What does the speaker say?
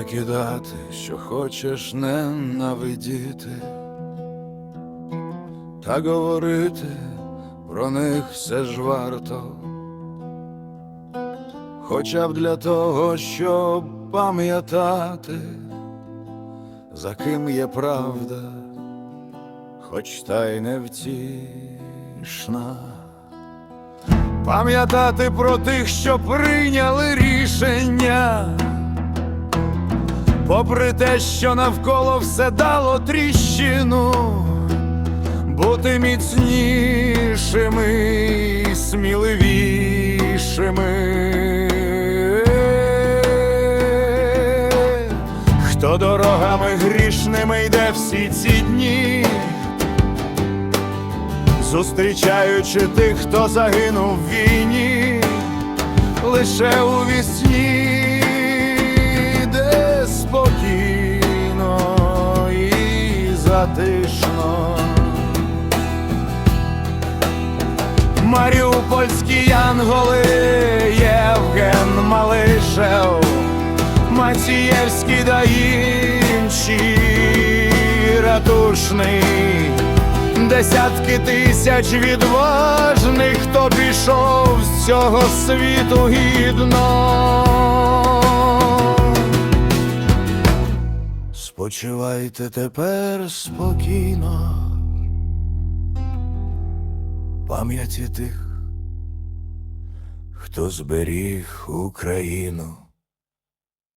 закидати, що хочеш ненавидіти, та говорити про них все ж варто, хоча б для того, щоб пам'ятати, за ким є правда, хоч та й не втішна. Пам'ятати про тих, що прийняли рішення, попри те, що навколо все дало тріщину, бути міцнішими і сміливішими. Хто дорогами грішними йде всі ці дні, зустрічаючи тих, хто загинув в війні, лише у вісні, затишно. Маріупольські янголи, Євген Малишев, Мацієвський да інші ратушний, десятки тисяч відважних, хто пішов з цього світу гідно. Спочивайте тепер спокійно, пам'яті тих, хто зберіг Україну.